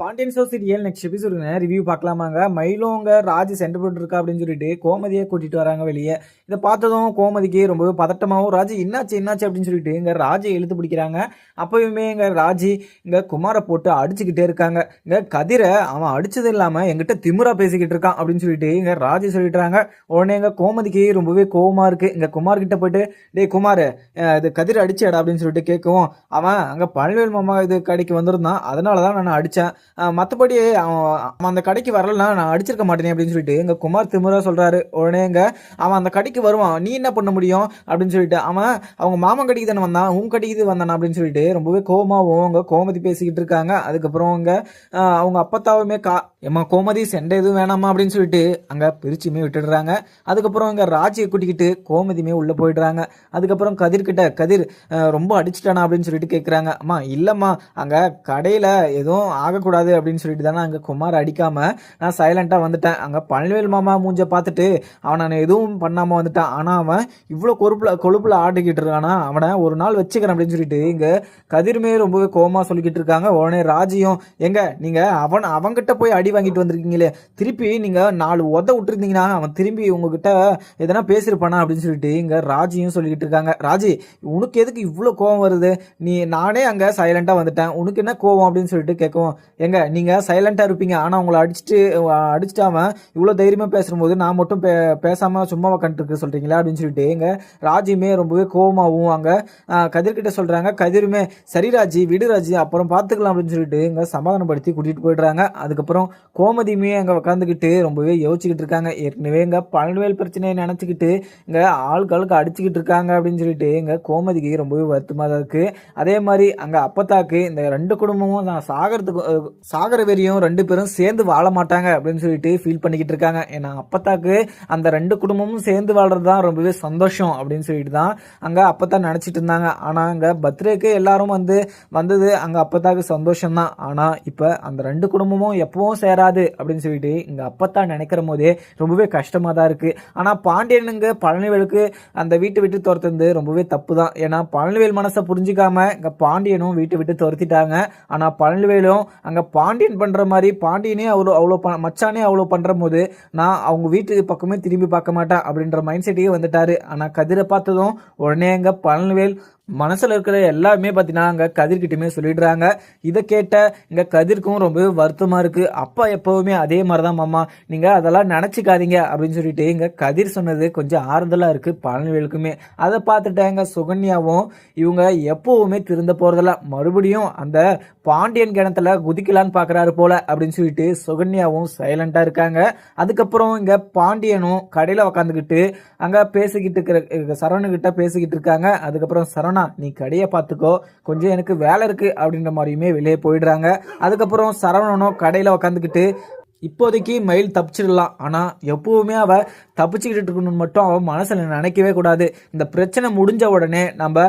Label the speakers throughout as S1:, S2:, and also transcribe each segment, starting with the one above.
S1: பாண்டியன் சோ serial next எபிசோடுங்க review பார்க்கலாமாங்க. மயிலோங்க ராஜ் சென்டர் போட்டுருக்கா அப்படின்னு சொல்லிட்டு கோமதியை கூட்டிட்டு வராங்க வெளியே. இதை பார்த்ததும் கோமதிக்கு ரொம்பவே பதட்டமாகவும் ராஜ் என்னாச்சு என்னாச்சு அப்படின்னு சொல்லிட்டு இங்கே ராஜை எழுத்து பிடிக்கிறாங்க. அப்பயுமே இங்கே ராஜி இங்கே குமாரை போட்டு அடிச்சுக்கிட்டே இருக்காங்க. இங்கே கதிரை அவன் அடிச்சது இல்லாமல் எங்கிட்ட திமிரா பேசிக்கிட்டு இருக்கான் அப்படின்னு சொல்லிட்டு இங்கே ராஜி சொல்லிட்டுறாங்க உடனே எங்கள் கோமதிக்கு ரொம்பவே கோவமாக இருக்குது இங்கே குமார் கிட்ட போயிட்டு டேய் குமார் இது கதிர் அடிச்சேடா அப்படின்னு சொல்லிட்டு கேட்கவும் அவன் அங்கே பழனிவேல் மாமா இது கடைக்கு வந்திருந்தான். அதனால தான் நான் அடித்தேன் மற்றபடி அவன் அவன் அந்த கடைக்கு வரலனா நான் அடிச்சிருக்க மாட்டேனே அப்படின்னு சொல்லிட்டு இங்கே குமார் திமுரா சொல்கிறாரு உடனே எங்க அவன் அந்த கடைக்கு வருவான். நீ என்ன பண்ண முடியும்? அப்படின்னு சொல்லிட்டு அவன் அவங்க மாமன் கடைக்கு தானே வந்தான். உன் கடைக்கு வந்தானா அப்படின்னு சொல்லிட்டு ரொம்பவே கோமாவும் அவங்க கோமதி பேசிக்கிட்டு இருக்காங்க. அதுக்கப்புறம் அவங்க அவங்க அப்பத்தாவுமே கா எம்மா கோமதி செண்டை எதுவும் வேணாமா? அப்படின்னு சொல்லிட்டு அங்கே பிரிச்சுமே விட்டுடுறாங்க. அதுக்கப்புறம் இங்கே ராஜியை கூட்டிக்கிட்டு கோமதியுமே உள்ளே போயிடுறாங்க. அதுக்கப்புறம் கதிர்கிட்ட கதிர் ரொம்ப அடிச்சிட்டானா? அப்படின்னு சொல்லிட்டு கேட்குறாங்க அம்மா இல்லைம்மா. அங்கே கடையில் எதுவும் ஆகக்கூடாது. அப்படின்னு சொல்லிட்டு தானே அங்கே குமார் அடிக்காம நான் சைலண்ட்டாக வந்துட்டேன். அங்கே பழனிவேல் மாமா மூஞ்ச பார்த்துட்டு அவனை நான் எதுவும் பண்ணாமல் வந்துட்டான். ஆனால் அவன் இவ்வளோ கொழுப்பில் கொழுப்பில் ஆடிக்கிட்டு இருக்கானா? அவனை ஒரு நாள் வச்சுக்கிறேன் அப்படின்னு சொல்லிட்டு இங்கே கதிருமே ரொம்பவே கோமா சொல்லிக்கிட்டு இருக்காங்க. உடனே ராஜியும் எங்க நீங்கள் அவன் அவன்கிட்ட போய் அடி வாங்கிட்டு வந்திருக்கீங்களே. திருப்பி நீங்கள் நாலு உத விட்டுருந்தீங்கன்னா அவன் திரும்பி உங்ககிட்ட எதனா பேசியிருப்பானா அப்படின்னு சொல்லிட்டு இங்கே ராஜியும் சொல்லிக்கிட்டு இருக்காங்க. ராஜி உனக்கு எதுக்கு இவ்வளோ கோவம் வருது? நீ நானே அங்கே சைலண்ட்டாக வந்துட்டேன். உனக்கு என்ன கோவம்? அப்படின்னு சொல்லிட்டு கேட்கவும் எங்க நீங்கள் சைலண்ட்டாக இருப்பீங்க. ஆனால் உங்களை அடிச்சுட்டு அடிச்சிட்டாம இவ்வளோ தைரியமாக பேசும்போது நான் மட்டும் பே பேசாமல் சும்மா உட்காந்துருக்கு சொல்கிறீங்களா அப்படின்னு சொல்லிட்டு எங்க ராஜியுமே ரொம்பவே கோவமாகவும் அங்கே கதிர்கிட்ட சொல்கிறாங்க கதிருமே சரி ராஜி விடு ராஜி அப்புறம் பார்த்துக்கலாம் அப்படின்னு சொல்லிட்டு இங்கே சமாதானப்படுத்தி கூட்டிகிட்டு போயிடுறாங்க. அதுக்கப்புறம் கோமதியுமே அங்கே உட்காந்துக்கிட்டு ரொம்பவே யோசிச்சுக்கிட்டு இருக்காங்க. ஏற்கனவே இங்கே பழனிவேல் பிரச்சனையை நினச்சிக்கிட்டு இங்கே ஆள்களுக்கு அடிச்சுக்கிட்டு இருக்காங்க அப்படின்னு சொல்லிட்டு இங்கே கோமதிக்கு ரொம்பவே வருத்தமாக தான் இருக்குது அதே மாதிரி அங்கே அப்பத்தாக்கு இந்த ரெண்டு குடும்பமும் நான் சாகிறதுக்கு சாகர வெறியும் ரெண்டு பேரும் சேர்ந்து வாழ மாட்டாங்க அப்படின்னு சொல்லிட்டு ஃபீல் பண்ணிக்கிட்டு இருக்காங்க. ஏன்னா அப்பத்தாக்கு அந்த ரெண்டு குடும்பமும் சேர்ந்து வாழ்றது தான் ரொம்பவே சந்தோஷம் அப்படின்னு சொல்லிட்டு தான் அங்கே அப்பத்தான் நினச்சிட்டு இருந்தாங்க. ஆனால் அங்கே பர்த்டேக்கு எல்லாரும் வந்து வந்தது அங்கே அப்பத்தாக்கு சந்தோஷம் தான் ஆனால் இப்போ அந்த ரெண்டு குடும்பமும் எப்பவும் சேராது அப்படின்னு சொல்லிட்டு இங்கே அப்பத்தான் நினைக்கிற போதே ரொம்பவே கஷ்டமாக தான் இருக்குது ஆனால் பாண்டியனுங்க பழனிவேலுக்கு அந்த வீட்டை விட்டு துரத்துறது ரொம்பவே தப்பு தான் ஏன்னா பழனிவேல் மனசை புரிஞ்சிக்காம இங்கே பாண்டியனும் வீட்டை விட்டு துரத்திட்டாங்க. ஆனால் பழனிவேலும் அங்கே பாண்டியன் பண்ணுற மாதிரி பாண்டியனே அவ்வளோ அவ்வளோ ப மச்சானே அவ்வளோ பண்ணுற போது நான் அவங்க வீட்டு பக்கமே திரும்பி பார்க்க மாட்டேன் அப்படின்ற மைண்ட் செட்டையே வந்துட்டாரு. ஆனால் கதிரை பார்த்ததும் உடனே அங்கே பழனிவேல் மனசில் இருக்கிற எல்லாமே பார்த்தீங்கன்னா அங்கே கதிர்கிட்டயுமே சொல்லிடுறாங்க. இதை கேட்ட இங்கே கதிர்க்கும் ரொம்பவே வருத்தமாக இருக்குது அப்பா எப்போவுமே அதே மாதிரி தான் மாமா. நீங்கள் அதெல்லாம் நினச்சிக்காதீங்க அப்படின்னு சொல்லிட்டு இங்கே கதிர் சொன்னது கொஞ்சம் ஆறுதலாக இருக்குது பழனிவேலுக்குமே. அதை பார்த்துட்டாங்க சுகன்யாவும் இவங்க எப்போவுமே திருந்த போகிறதில்ல மறுபடியும் அந்த பாண்டியன் கிணத்துல குதிக்கலான்னு பார்க்குறாரு போல அப்படின்னு சொல்லிட்டு சுகன்யாவும் சைலண்ட்டாக இருக்காங்க. அதுக்கப்புறம் இங்கே பாண்டியனும் கடையில் உக்காந்துக்கிட்டு அங்கே பேசிக்கிட்டு இருக்கிற சரவணுக்கிட்ட பேசிக்கிட்டு இருக்காங்க. அதுக்கப்புறம் சரவணா நீ கடையை பார்த்துக்கோ. கொஞ்சம் எனக்கு வேலை இருக்குது அப்படின்ற மாதிரியுமே வெளியே போயிடுறாங்க. அதுக்கப்புறம் சரவணனும் கடையில் உக்காந்துக்கிட்டு இப்போதைக்கு மயில் தப்பிச்சிடலாம். ஆனால் எப்பவுமே அவ தப்பிச்சுக்கிட்டு இருக்கணும்னு மட்டும் அவன் மனசில் நினைக்கவே கூடாது. இந்த பிரச்சனை முடிஞ்ச உடனே நம்ம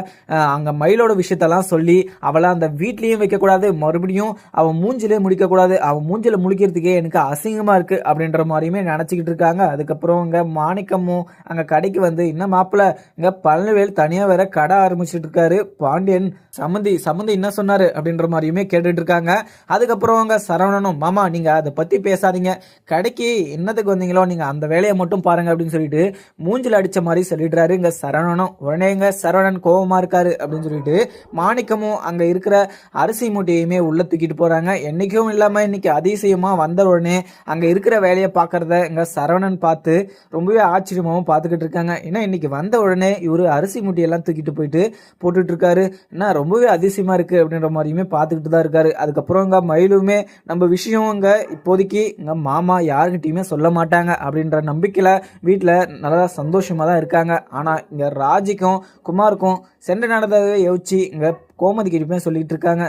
S1: அங்கே மயிலோட விஷயத்தெல்லாம் சொல்லி அவளை அந்த வீட்லேயும் வைக்கக்கூடாது மறுபடியும் அவன் மூஞ்சிலே முடிக்கக்கூடாது அவன் மூஞ்சில் முழிக்கிறதுக்கே எனக்கு அசிங்கமாக இருக்குது அப்படின்ற மாதிரியுமே நினச்சிக்கிட்டு இருக்காங்க. அதுக்கப்புறம் இங்கே மாணிக்கமும் அங்கே கடைக்கு வந்து இன்னும் மாப்பிள்ள இங்கே பழனிவேல் தனியாக வேற கடை ஆரம்பிச்சுட்டு இருக்காரு பாண்டியன் சம்மந்தி சம்மந்தி என்ன சொன்னார்? அப்படின்ற மாதிரியுமே கேட்டுட்டு இருக்காங்க. அதுக்கப்புறம் அங்கே சரவணனும் மாமா நீங்கள் அதை பற்றி பேசாதீங்க. கடைக்கு என்னத்துக்கு வந்தீங்களோ நீங்கள் அந்த வேலையை மட்டும் பாருங்க அப்படின்னு சொல்லிட்டு மூஞ்சில் அடிச்ச மாதிரி சொல்லிடுறாரு. இங்கே சரவணனும் உடனே இங்க சரவணன் கோவமா இருக்காரு அப்படின்னு சொல்லிட்டு மாணிக்கமும் அங்கே இருக்கிற அரிசி மூட்டையுமே உள்ள தூக்கிட்டு போகிறாங்க என்றைக்கும் இல்லாமல் இன்னைக்கு அதிசயமாக வந்த உடனே அங்கே இருக்கிற வேலையை பார்க்குறத இங்கே சரவணன் பார்த்து ரொம்பவே ஆச்சரியமாகவும் பார்த்துக்கிட்டு இருக்காங்க. ஏன்னா இன்னைக்கு வந்த உடனே இவர் அரிசி மூட்டையெல்லாம் தூக்கிட்டு போயிட்டு போட்டுட்டு இருக்காரு. என்ன ரொம்பவே அதிசயமா இருக்கு அப்படின்ற மாதிரியுமே பார்த்துக்கிட்டு தான் இருக்காரு. அதுக்கப்புறம் இங்க மயிலுமே நம்ம விஷயம் இங்க இப்போதைக்கு இங்க மாமா யாருக்கிட்டையுமே சொல்ல மாட்டாங்க அப்படின்ற நம்பிக்கையில வீட்டில் நல்லா சந்தோஷமாக தான் இருக்காங்க. ஆனால் இங்கே ராஜிக்கும் குமாருக்கும் சென்ற நடந்ததை யோசிச்சு இங்கே கோமதி கிட்டமே சொல்லிட்டு இருக்காங்க.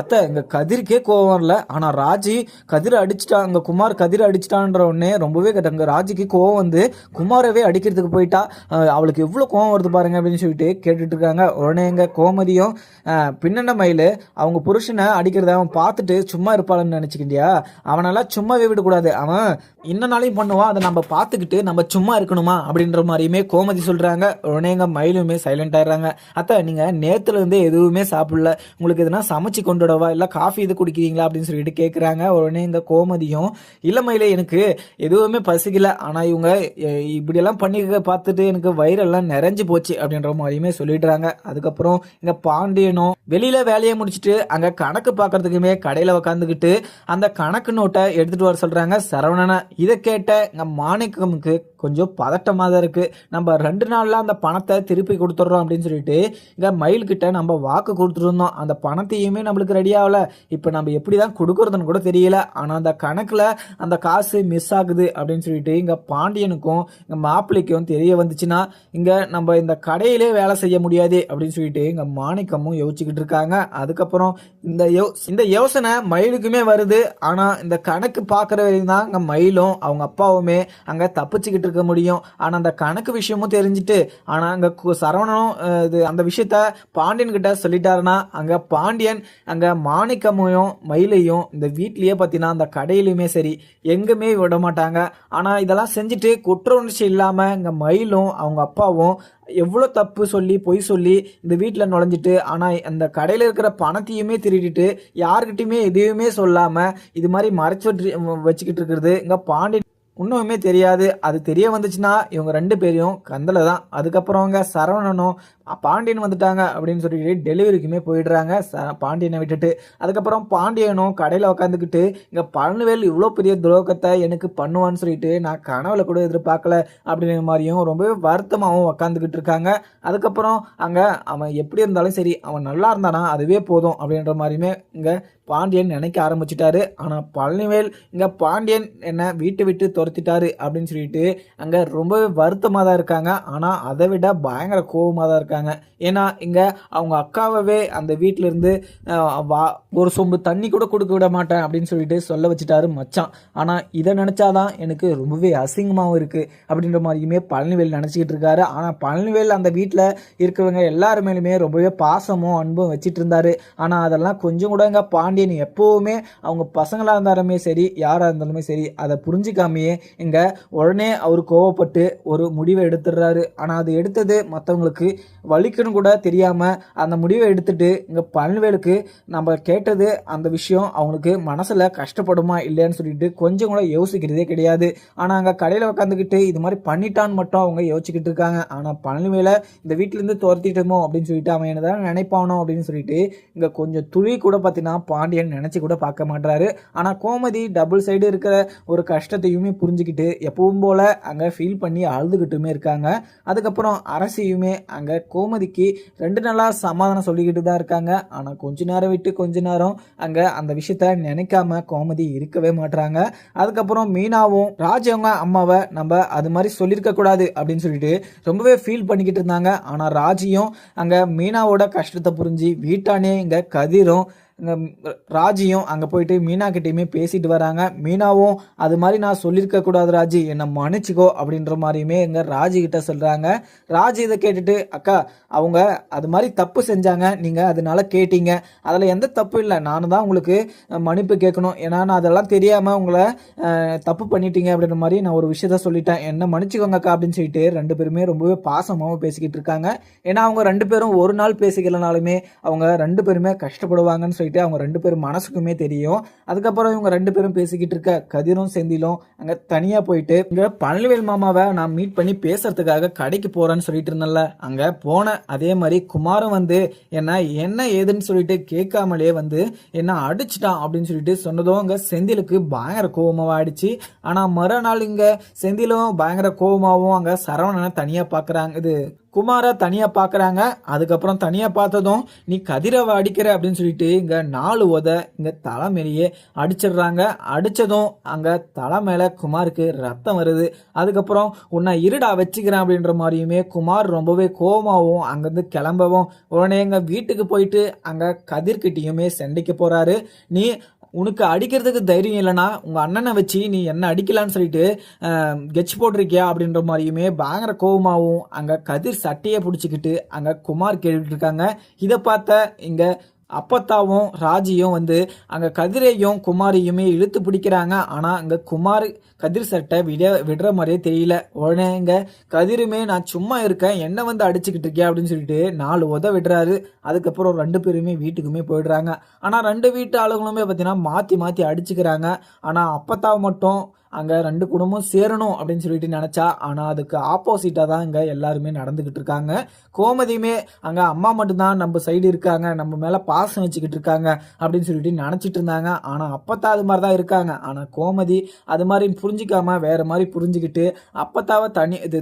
S1: அத்தை இங்க கதிர்க்கே கோவம் வரல. ஆனா ராஜி கதிரை அடிச்சிட்டா இங்க குமார் கதிரை அடிச்சிட்டான்ற உடனே ரொம்பவே கேட்டாங்க ராஜிக்கு கோவம் வந்து குமாரவே அடிக்கிறதுக்கு போயிட்டா. அவளுக்கு எவ்வளோ கோவம் வருது பாருங்க அப்படின்னு சொல்லிட்டு கேட்டுட்டு இருக்காங்க. உடனே எங்க கோமதியும் பின்னண்ட மயில் அவங்க புருஷனை அடிக்கிறத அவன் பார்த்துட்டு சும்மா இருப்பாளன்னு நினச்சிக்கிட்டியா? அவனெல்லாம் சும்மாவே விடக்கூடாது. அவன் இன்னனாலையும் பண்ணுவான். அதை நம்ம பார்த்துக்கிட்டு நம்ம சும்மா இருக்கணுமா? அப்படின்ற மாதிரியுமே கோமதி சொல்றாங்க. உடனே எங்க மயிலுமே சைலண்ட் ஆயிடுறாங்க. அத்தை நீங்க நேத்துல எதுவுமே எதுவுமே சாப்பிடல. உங்களுக்கு எதுனா சமைச்சு கொண்டு வரவா? இல்லை காஃபி இது குடிக்கிறீங்களா? அப்படின்னு சொல்லிட்டு கேட்குறாங்க உடனே இந்த கோமதியும் இல்லை மயிலே எனக்கு எதுவுமே பசிக்கல. ஆனால் இவங்க இப்படியெல்லாம் பண்ணி பார்த்துட்டு எனக்கு வயிறெல்லாம் நிறைஞ்சு போச்சு. அப்படின்ற மாதிரியுமே சொல்லிடுறாங்க. அதுக்கப்புறம் இங்கே பாண்டியனும் வெளியில வேலையை முடிச்சுட்டு அங்கே கணக்கு பார்க்கறதுக்குமே கடையில் உக்காந்துக்கிட்டு அந்த கணக்கு நோட்டை எடுத்துட்டு வர சொல்றாங்க சரவணனை. இதை கேட்ட இங்கே மாணிக்கமுக்கு கொஞ்சம் பதட்டமாக தான் இருக்குது நம்ம ரெண்டு நாளில் அந்த பணத்தை திருப்பி கொடுத்துட்றோம் அப்படின்னு சொல்லிட்டு இங்கே மயில்கிட்ட நம்ம வாக்கு கொடுத்துருந்தோம். அந்த பணத்தையுமே நம்மளுக்கு ரெடி ஆகல. இப்போ நம்ம எப்படி தான் கொடுக்கறதுன்னு கூட தெரியல. ஆனால் அந்த கணக்கில் அந்த காசு மிஸ் ஆகுது அப்படின்னு சொல்லிட்டு இங்கே பாண்டியனுக்கும் இங்கே மாப்பிள்ளைக்கும் தெரிய வந்துச்சுன்னா இங்கே நம்ம இந்த கடையிலே வேலை செய்ய முடியாது அப்படின்னு சொல்லிட்டு இங்கே மாணிக்கமும் யோசிச்சுக்கிட்டு இருக்காங்க. அதுக்கப்புறம் இந்த யோ- இந்த யோசனை மயிலுக்குமே வருது. ஆனால் இந்த கணக்கு பார்க்குற வரையும் தான் இங்கே மயிலும் அவங்க அப்பாவுமே அங்கே தப்பிச்சுக்கிட்டு இருக்க முடியும். ஆனால் அந்த கணக்கு விஷயமும் தெரிஞ்சுட்டு ஆனால் அங்கே கு- சரவணனும் இது அந்த விஷயத்த பாண்டியன் சொல்லி சொல்லிட்டாருன்னா அங்கே பாண்டியன் அங்கே மாணிக்கமையும் மயிலையும் இந்த வீட்லேயே பார்த்தீங்கன்னா அந்த கடையிலையுமே சரி எங்குமே விட மாட்டாங்க ஆனால் இதெல்லாம் செஞ்சுட்டு குற்ற உணர்ச்சி இல்லாமல் இங்கே மயிலும் அவங்க அப்பாவும் எவ்வளோ தப்பு சொல்லி பொய் சொல்லி இந்த வீட்டில் நுழைஞ்சிட்டு ஆனால் அந்த கடையில் இருக்கிற பணத்தையுமே திருடிட்டு யாருக்கிட்டையுமே எதையுமே சொல்லாமல் இது மாதிரி மறைச்சு வச்சுக்கிட்டு இருக்கிறது. இங்கே பாண்டி இன்னுமே தெரியாது. அது தெரிய வந்துச்சுன்னா இவங்க ரெண்டு பேரையும் கந்தலை தான் அதுக்கப்புறம் அவங்க சரவணனும் பாண்டியன் வந்துட்டாங்க அப்படின்னு சொல்லிட்டு டெலிவரிக்குமே போயிடுறாங்க. ச பாண்டியனை விட்டுட்டு. அதுக்கப்புறம் பாண்டியனும் கடையில் உட்காந்துக்கிட்டு இங்கே பழனிவேல் இவ்வளோ பெரிய துரோகத்தை எனக்கு பண்ணுவான்னு சொல்லிட்டு நான் கனவுல கூட எதிர்பார்க்கல அப்படிங்கிற மாதிரியும் ரொம்பவே வருத்தமாகவும் உக்காந்துக்கிட்டு இருக்காங்க. அதுக்கப்புறம் அங்கே அவன் எப்படி இருந்தாலும் சரி அவன் நல்லா இருந்தானா அதுவே போதும் அப்படின்ற மாதிரியுமே இங்கே பாண்டியன் நினைக்க ஆரம்பிச்சிட்டாரு. ஆனால் பழனிவேல் இங்கே பாண்டியன் என்ன வீட்டை விட்டு துரத்திட்டாரு அப்படின்னு சொல்லிட்டு அங்கே ரொம்பவே வருத்தமாக தான் இருக்காங்க. ஆனால் அதை விட பயங்கர கோபமாக தான் இருக்காங்க. ஏன்னா இங்கே அவங்க அக்காவவே அந்த வீட்டிலேருந்து வா ஒரு சொம்பு தண்ணி கூட கொடுக்க விட மாட்டேன் அப்படின்னு சொல்லிட்டு சொல்ல வச்சுட்டாரு மச்சான். ஆனால் இதை நினச்சாதான் எனக்கு ரொம்பவே அசிங்கமாகவும் இருக்குது அப்படின்ற மாதிரியுமே பழனிவேல் நினச்சிக்கிட்டு இருக்காரு. ஆனால் பழனிவேல் அந்த வீட்டில் இருக்கிறவங்க எல்லாரு மேலுமே ரொம்பவே பாசமும் அன்பும் வச்சிட்டு இருந்தாரு. ஆனால் அதெல்லாம் கொஞ்சம் கூட இங்கே பாண்டியன் எப்போவுமே அவங்க பசங்களாக இருந்தாலுமே சரி யாராக இருந்தாலுமே சரி அதை புரிஞ்சிக்காமையே இங்கே உடனே அவர் கோவப்பட்டு ஒரு முடிவை எடுத்துடுறாரு. ஆனால் அது எடுத்தது மற்றவங்களுக்கு வலிக்குன்னு கூட தெரியாமல் அந்த முடிவை எடுத்துட்டு இங்கே பழனிவேலுக்கு நம்ம கேட்டது அந்த விஷயம் அவங்களுக்கு மனசில் கஷ்டப்படுமா இல்லையான்னு சொல்லிட்டு கொஞ்சம் கூட யோசிக்கிறதே கிடையாது. ஆனால் அங்கே கடையில் உட்காந்துக்கிட்டு இது மாதிரி பண்ணிட்டான்னு மட்டும் அவங்க யோசிச்சுக்கிட்டு இருக்காங்க. ஆனால் பழனிவேலை இந்த வீட்டிலேருந்து துரத்திட்டோமோ அப்படின்னு சொல்லிட்டு அவன் என்னதான் நினைப்பானோ அப்படின்னு சொல்லிட்டு இங்கே கொஞ்சம் துளி கூட பார்த்தீங்கன்னா பாண்டியன் நினச்சி கூட பார்க்க மாட்டாரு ஆனால் கோமதி டபுள் சைடு இருக்கிற ஒரு கஷ்டத்தையுமே புரிஞ்சுக்கிட்டு எப்பவும் போல் அங்கே ஃபீல் பண்ணி அழுதுகிட்டுமே இருக்காங்க. அதுக்கப்புறம் அரசியுமே அங்கே கோமதிக்கு ரெண்டு நாளாக சமாதானம் சொல்லிக்கிட்டு தான் இருக்காங்க. ஆனால் கொஞ்ச நேரம் விட்டு கொஞ்ச நேரம் அங்கே அந்த விஷயத்த நினைக்காம கோமதி இருக்கவே மாட்டுறாங்க அதுக்கப்புறம் மீனாவும் ராஜவங்க அம்மாவை நம்ம அது மாதிரி சொல்லியிருக்க கூடாது அப்படின்னு சொல்லிட்டு ரொம்பவே ஃபீல் பண்ணிக்கிட்டு இருந்தாங்க. ஆனால் ராஜியும் அங்கே மீனாவோட கஷ்டத்தை புரிஞ்சு வீட்டானே இங்கே கதிரும் ராஜியும் அங்கே போயிட்டு மீனா கிட்டேயுமே பேசிட்டு வராங்க. மீனாவும் அது மாதிரி நான் சொல்லியிருக்க கூடாது ராஜி என்னை மன்னிச்சிக்கோ அப்படின்ற மாதிரியுமே எங்கள் ராஜி கிட்ட சொல்கிறாங்க ராஜி இதை கேட்டுட்டு அக்கா அவங்க அது மாதிரி தப்பு செஞ்சாங்க நீங்கள் அதனால கேட்டீங்க. அதில் எந்த தப்பு இல்லை. நானும் தான் உங்களுக்கு மன்னிப்பு கேட்கணும். ஏன்னா நான் அதெல்லாம் தெரியாமல் உங்களை தப்பு பண்ணிட்டீங்க அப்படின்ற மாதிரி நான் ஒரு விஷயத்த சொல்லிட்டேன். என்ன மன்னிச்சிக்கோங்கக்கா அப்படின்னு சொல்லிட்டு ரெண்டு பேருமே ரொம்பவே பாசமாகவும் பேசிக்கிட்டு இருக்காங்க. ஏன்னா அவங்க ரெண்டு பேரும் ஒரு நாள் பேசிக்கலனாலுமே அவங்க ரெண்டு பேருமே கஷ்டப்படுவாங்கன்னு சொல்லி சொல்லிட்டு அவங்க ரெண்டு பேரும் மனசுக்குமே தெரியும். அதுக்கப்புறம் இவங்க ரெண்டு பேரும் பேசிக்கிட்டு இருக்க கதிரும் செந்திலும் அங்க தனியா போயிட்டு இங்க பழனிவேல் மாமாவை நான் மீட் பண்ணி பேசுறதுக்காக கடைக்கு போறேன்னு சொல்லிட்டு இருந்தேன்ல. அங்க போன அதே மாதிரி குமாரும் வந்து என்ன என்ன ஏதுன்னு சொல்லிட்டு கேட்காமலே வந்து என்ன அடிச்சிட்டான்? அப்படின்னு சொல்லிட்டு சொன்னதும் அங்க செந்திலுக்கு பயங்கர கோபமாக ஆயிடுச்சு. ஆனா மறுநாள் இங்க செந்திலும் பயங்கர கோபமாகவும் அங்க சரவணனை தனியா பாக்குறாங்க. இது குமாரை தனியாக பார்க்குறாங்க அதுக்கப்புறம் தனியாக பார்த்ததும் நீ கதிரவை அடிக்கிற அப்படின்னு சொல்லிட்டு இங்கே நாலு உத இங்கே தலை மேலேயே அடிச்சிடுறாங்க. அடித்ததும் அங்கே தலை மேலே குமாருக்கு ரத்தம் வருது. அதுக்கப்புறம் உன்னை இருடா வச்சுக்கிறேன் அப்படின்ற மாதிரியுமே குமார் ரொம்பவே கோவமாகவும் அங்கேருந்து கிளம்பவும் உடனே எங்கள் வீட்டுக்கு போயிட்டு அங்கே கதிர்கிட்டையுமே சண்டைக்கு போகிறாரு நீ உனக்கு அடிக்கிறதுக்கு தைரியம் இல்லைனா உங்கள் அண்ணனை வச்சு நீ என்ன அடிக்கலான்னு சொல்லிட்டு கெச் போட்டிருக்கியா அப்படின்ற மாதிரியுமே பயங்கர கோவமாகவும் அங்கே கதிர் சட்டையை பிடிச்சிக்கிட்டு அங்கே குமார் கேட்டுட்டு இருக்காங்க. இதை பார்த்த இங்கே அப்பத்தாவும் ராஜியும் வந்து அங்கே கதிரையும் குமாரியுமே இழுத்து பிடிக்கிறாங்க. ஆனால் அங்கே குமார் கதிர் சட்டை விட விடுற மாதிரியே தெரியல. உடனே இங்கே கதிருமே நான் சும்மா இருக்கேன். என்ன வந்து அடிச்சுக்கிட்டு இருக்கேன் அப்படின்னு சொல்லிட்டு நாலு உத விடுறாரு. அதுக்கப்புறம் ரெண்டு பேருமே வீட்டுக்குமே போயிடுறாங்க. ஆனால் ரெண்டு வீட்டு ஆளுங்களுமே பார்த்தீங்கன்னா மாற்றி மாற்றி அடிச்சுக்கிறாங்க. ஆனால் அப்பத்தாவை மட்டும் அங்கே ரெண்டு குடும்பம் சேரணும் அப்படின்னு சொல்லிட்டு நினச்சா ஆனால் அதுக்கு ஆப்போசிட்டாக தான் இங்கே எல்லாருமே நடந்துக்கிட்டு இருக்காங்க. கோமதியுமே அங்கே அம்மா மட்டும்தான் நம்ம சைடு இருக்காங்க நம்ம மேலே பாசம் வச்சுக்கிட்டு இருக்காங்க அப்படின்னு சொல்லிட்டு நினச்சிட்டு இருந்தாங்க. ஆனால் அப்பத்தா அது மாதிரி தான் இருக்காங்க. ஆனால் கோமதி அது மாதிரி புரிஞ்சிக்காமல் வேறு மாதிரி புரிஞ்சுக்கிட்டு அப்பத்தாவை தனி இது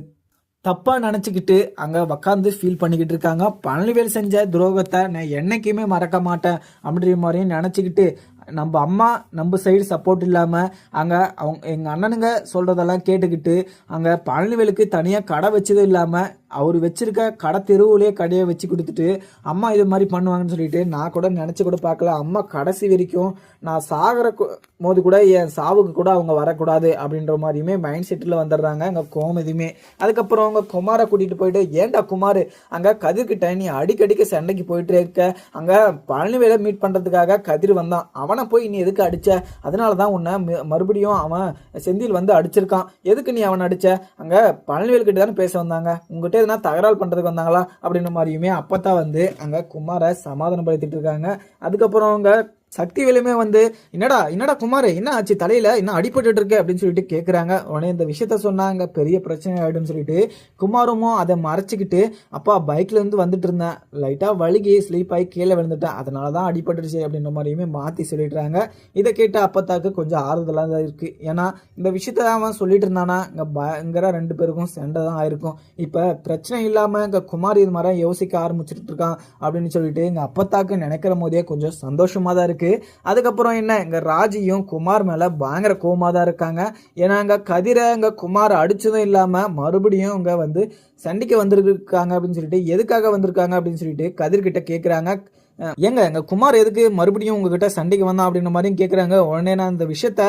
S1: தப்பாக நினச்சிக்கிட்டு அங்கே உக்காந்து ஃபீல் பண்ணிக்கிட்டு இருக்காங்க. பழனிவேல் செஞ்ச துரோகத்தை நான் என்னைக்குமே மறக்க மாட்டேன் அப்படின்ற மாதிரியும் நினச்சிக்கிட்டு நம்ம அம்மா நம்ம சைடு சப்போர்ட் இல்லாமல் அங்கே அவங்க எங்கள் அண்ணனுங்க சொல்கிறதெல்லாம் கேட்டுக்கிட்டு அங்கே பழனிவேலுக்கு தனியாக கடை வச்சதும் இல்லாமல் அவர் வச்சிருக்க கடை தெருவுலேயே கடையை வச்சு கொடுத்துட்டு அம்மா இது மாதிரி பண்ணுவாங்கன்னு சொல்லிட்டு நான் கூட நினச்சி கூட பார்க்கல. அம்மா கடைசி வரைக்கும் நான் சாகிற போது கூட என் சாவுக்கு கூட அவங்க வரக்கூடாது. அப்படின்ற மாதிரியுமே மைண்ட் செட்டில் வந்துடுறாங்க அங்கே கோமதியுமே அதுக்கப்புறம் அவங்க குமாரை கூட்டிகிட்டு போயிட்டு ஏன்டா குமார் அங்கே கதிர்கிட்ட நீ அடிக்கடிக்கு சண்டைக்கு போயிட்டு இருக்க. அங்கே பழனிவேலை மீட் பண்ணுறதுக்காக கதிர் வந்தான். அவனை போய் நீ எதுக்கு அடிச்ச? அதனால தான் உன்னை ம- மறுபடியும் அவன் செந்தில் வந்து அடிச்சிருக்கான். எதுக்கு நீ அவனை அடிச்ச? அங்கே பழனிவேல் கிட்ட தானே பேச வந்தாங்க. உங்ககிட்ட எதுனா தகராறு பண்ணுறதுக்கு வந்தாங்களா? அப்படின்ற மாதிரியுமே அப்பத்தான் வந்து அங்கே குமாரை சமாதானப்படுத்திட்டு இருக்காங்க. அதுக்கப்புறம் அவங்க சக்திவேலுமே வந்து என்னடா என்னடா குமார் என்ன ஆச்சு? தலையில என்ன அடிபட்டு இருக்கு? அப்படின்னு சொல்லிட்டு கேட்குறாங்க உடனே இந்த விஷயத்த சொன்னாங்க. பெரிய பிரச்சனை ஆகிடும்னு சொல்லிட்டு குமாரமும் அதை மறைச்சிக்கிட்டு அப்பா பைக்ல இருந்து வந்துட்டு இருந்தேன். லைட்டாக வழுகி ஸ்லீப் ஆகி கீழே விழுந்துட்டேன். அதனால தான் அடிபட்டுருச்சு அப்படின்ற மாதிரியுமே மாற்றி சொல்லிடுறாங்க. இதை கேட்டு அப்பத்தாக்கு கொஞ்சம் ஆறுதலாக தான் இருக்கு. ஏன்னா இந்த விஷயத்த அவன் சொல்லிட்டு இருந்தானா? இங்கே பயங்கர ரெண்டு பேருக்கும் சண்டை தான் ஆயிருக்கும். இப்போ பிரச்சனை இல்லாமல் இங்கே குமார் இது மாதிரி யோசிக்க ஆரம்பிச்சிட்டு இருக்கான் அப்படின்னு சொல்லிட்டு இங்கே அப்பத்தாக்கு நினைக்கிற போதே கொஞ்சம் சந்தோஷமாக தான் இருக்குது அதுக்கப்புறம் என்ன? இங்கே ராஜியும் குமார் மேலே பயங்கர கோவமா தான் இருக்காங்க. ஏன்னா அங்கே கதிரை இங்க குமார் அடித்ததும் இல்லாமல் மறுபடியும் இங்கே வந்து சண்டைக்கு வந்திருக்காங்க அப்படின்னு சொல்லிட்டு எதுக்காக வந்திருக்காங்க அப்படின்னு சொல்லிட்டு கதிர்கிட்ட கேட்குறாங்க ஏங்க எங்க குமார் எதுக்கு மறுபடியும் உங்ககிட்ட சண்டைக்கு வந்தான் அப்படின்ற மாதிரியும் கேட்குறாங்க உடனே நான் அந்த விஷயத்த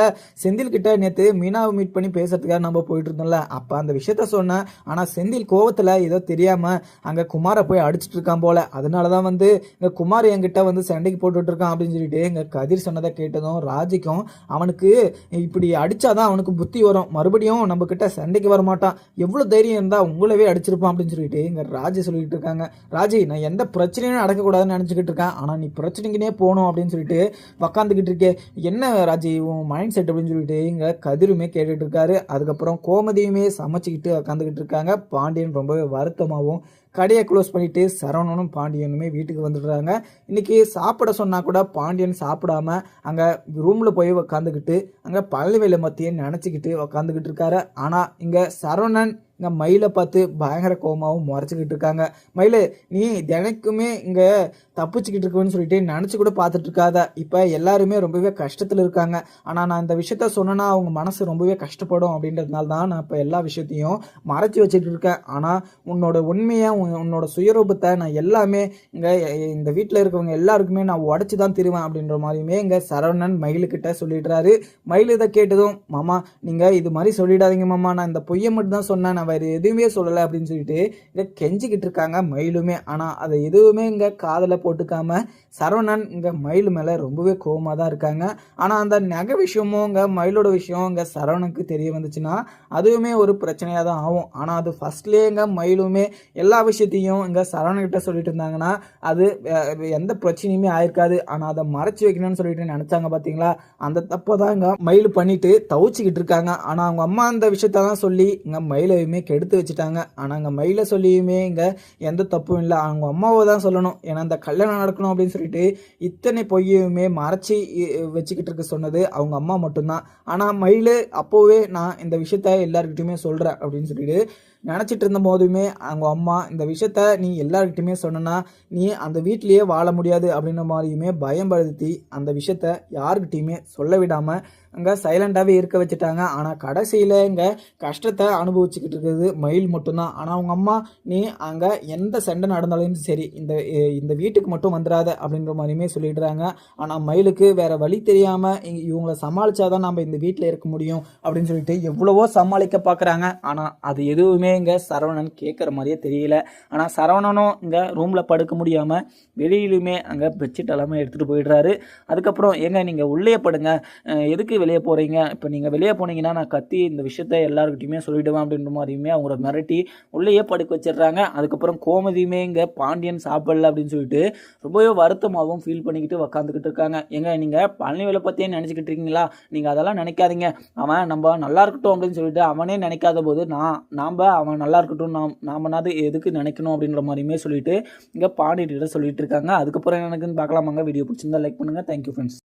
S1: செந்தில் கிட்ட நேற்று மீனாவை மீட் பண்ணி பேசுறதுக்காக நம்ம போயிட்டு இருந்தோம்ல. அப்போ அந்த விஷயத்த சொன்னேன். ஆனால் செந்தில் கோவத்தில் ஏதோ தெரியாம அங்கே குமாரை போய் அடிச்சுட்டு இருக்கான் போல. அதனால தான் வந்து இங்கே குமார் என்கிட்ட வந்து சண்டைக்கு போட்டுட்டு இருக்கான் அப்படின்னு சொல்லிட்டு எங்க கதிர் சொன்னதை கேட்டதும் ராஜிக்கும் அவனுக்கு இப்படி அடிச்சாதான் அவனுக்கு புத்தி வரும். மறுபடியும் நம்ம கிட்ட சண்டைக்கு வர மாட்டான். எவ்வளோ தைரியம் இருந்தா உங்களவே அடிச்சிருப்பான் அப்படின்னு சொல்லிட்டு இங்க ராஜி சொல்லிட்டு இருக்காங்க. ராஜி நான் எந்த பிரச்சனையும் நடக்கக்கூடாதுன்னு நினச்சிக்கிட்டு இருக்கேன் ஆனால் நீ பிரச்சனைக்குனே போகணும் அப்படின்னு சொல்லிட்டு உக்காந்துக்கிட்டு இருக்கே. என்ன ராஜி உன் மைண்ட் செட் அப்படின்னு சொல்லிட்டு இங்கே கதிருமே கேட்டுட்டு இருக்காரு. அதுக்கப்புறம் கோமதியுமே சமைச்சிக்கிட்டு உக்காந்துக்கிட்டு இருக்காங்க. பாண்டியன் ரொம்பவே வருத்தமாகவும் கடையை க்ளோஸ் பண்ணிவிட்டு சரவணனும் பாண்டியனுமே வீட்டுக்கு வந்துடுறாங்க. இன்னைக்கு சாப்பிட சொன்னால் கூட பாண்டியன் சாப்பிடாம அங்கே ரூமில் போய் உக்காந்துக்கிட்டு அங்கே பழனிவேலை மத்தியே நினச்சிக்கிட்டு உக்காந்துக்கிட்டு இருக்காரு. ஆனால் இங்கே சரவணன் இங்கே மயிலை பார்த்து பயங்கர கோமாவும் முறைச்சிக்கிட்டு இருக்காங்க. மயிலு நீ தினைக்குமே இங்கே தப்பிச்சுக்கிட்டு இருக்குன்னு சொல்லிட்டு நினச்சி கூட பார்த்துட்டு இருக்காத. இப்போ எல்லாருமே ரொம்பவே கஷ்டத்தில் இருக்காங்க. ஆனால் நான் இந்த விஷயத்த சொன்னேன்னா அவங்க மனசு ரொம்பவே கஷ்டப்படும் அப்படின்றதுனால தான் நான் இப்போ எல்லா விஷயத்தையும் மறைச்சி வச்சுட்டு இருக்கேன். ஆனால் உன்னோட உண்மையை உன்னோட சுயரூபத்தை நான் எல்லாமே இங்கே இந்த வீட்டில் இருக்கவங்க எல்லாருக்குமே நான் உடச்சி தான் திருவேன் அப்படின்ற மாதிரியுமே இங்கே சரவணன் மயிலுக்கிட்ட சொல்லிடுறாரு. மயில் இதை கேட்டதும் மாமா நீங்கள் இது மாதிரி சொல்லிடாதீங்க மாமா. நான் இந்த பொய்யை மட்டும் தான் சொன்னேன் அவர் வேறு எதுவுமே சொல்லலை அப்படின்னு சொல்லிட்டு இங்கே கெஞ்சிக்கிட்டு இருக்காங்க மயிலுமே. ஆனால் அதை எதுவுமே இங்கே காதில் போட்டுக்காம சரவணன் இங்கே மயில் மேலே ரொம்பவே கோவமாக தான் இருக்காங்க. ஆனால் அந்த நகை விஷயமும் இங்கே மயிலோட விஷயம் இங்கே சரவணனுக்கு தெரிய வந்துச்சுன்னா அதுவுமே ஒரு பிரச்சனையாக தான் ஆகும். ஆனால் அது ஃபர்ஸ்ட்லேயே இங்கே மயிலுமே எல்லா விஷயத்தையும் இங்கே சரவணன்கிட்ட சொல்லிட்டு இருந்தாங்கன்னா அது எந்த பிரச்சனையுமே ஆயிருக்காது. ஆனால் அதை மறைச்சி வைக்கணும்னு சொல்லிட்டு நினச்சாங்க பார்த்தீங்களா அந்த தப்பை தான் இங்கே மயில் பண்ணிட்டு தவிச்சுக்கிட்டு இருக்காங்க. ஆனால் அவங்க அம்மா அந்த விஷயத்தான் சொல்லி இங்கே மயிலையுமே கெடுத்து வச்சுட்டாங்க. ஆனால் அங்கே மயிலை சொல்லியுமே இங்கே எந்த தப்பும் இல்லை. அவங்க அம்மாவை தான் சொல்லணும். ஏன்னா அந்த கல்யாணம் நடக்கணும் அப்படின்னு சொல்லிட்டு இத்தனை பொய்யுமே மறைச்சி வச்சுக்கிட்டு இருக்க சொன்னது அவங்க அம்மா மட்டும்தான். ஆனால் மயில் அப்போவே நான் இந்த விஷயத்த எல்லாருக்கிட்டையுமே சொல்கிறேன் அப்படின்னு சொல்லிட்டு நினச்சிட்டு இருந்த போதுமே அவங்க அம்மா இந்த விஷயத்த நீ எல்லார்கிட்டயுமே சொன்னனா நீ அந்த வீட்லயே வாழ முடியாது அப்படின்ற மாதிரியுமே பயம்படுத்தி அந்த விஷயத்த யாருக்கிட்டையுமே சொல்ல விடாமல் அங்கே சைலண்டாகவே இருக்க வச்சுட்டாங்க. ஆனால் கடைசியில் இங்கே கஷ்டத்தை அனுபவிச்சுக்கிட்டு இருக்கிறது மயில் மட்டும்தான். ஆனால் அவங்க அம்மா நீ அங்கே எந்த சண்டை நடந்தாலும் சரி இந்த இந்த வீட்டுக்கு மட்டும் வந்துடாத அப்படின்ற மாதிரியுமே சொல்லிடுறாங்க. ஆனால் மயிலுக்கு வேறு வழி தெரியாமல் இவங்கள சமாளிச்சாதான் நம்ம இந்த வீட்டில் இருக்க முடியும் அப்படின்னு சொல்லிட்டு எவ்வளவோ சமாளிக்க பார்க்குறாங்க ஆனால் அது எதுவுமே இங்கே சரவணன் கேட்குற மாதிரியே தெரியல. ஆனால் சரவணனும் இங்கே ரூமில் படுக்க முடியாமல் வெளியிலுமே அங்கே பெட்ஷீட் எல்லாமே எடுத்துகிட்டு போயிடுறாரு. அதுக்கப்புறம் ஏங்க நீங்கள் உள்ளே படுங்க. எதுக்கு வெளியே போகிறீங்க இப்போ நீங்கள் வெளியே போனீங்கன்னா நான் கத்தி இந்த விஷயத்த எல்லாருக்கிட்டையுமே சொல்லிவிடுவேன் அப்படின்ற மாதிரியுமே அவங்கள மிரட்டி உள்ளேயே படுக்க வச்சிடுறாங்க. அதுக்கப்புறம் கோமதியுமே இங்கே பாண்டியன் சாப்பிடல அப்படின்னு சொல்லிட்டு ரொம்பவே வருத்தமாகவும் ஃபீல் பண்ணிக்கிட்டு உக்காந்துக்கிட்டு இருக்காங்க. ஏங்க நீங்கள் பழனிவேலை பற்றியே நினச்சிக்கிட்டு இருக்கீங்களா? நீங்கள் அதெல்லாம் நினைக்காதீங்க. அவன் நம்ம நல்லா இருக்கட்டும் அப்படின்னு சொல்லிட்டு அவனே நினைக்காத போது நான் நாம் அவன் நல்லா இருக்கட்டும் நாம் நாமனாவது எதுக்கு நினைக்கணும் அப்படின்ற மாதிரியுமே சொல்லிட்டு இங்கே பாண்டியர்கிட்ட சொல்லிட்டு இருக்காங்க. அதுக்கப்புறம் எனக்குன்னு பார்க்கலாமாங்க. வீடியோ பிடிச்சிருந்தா லைக் பண்ணுங்கள் தேங்க்யூ ஃப்ரெண்ட்ஸ்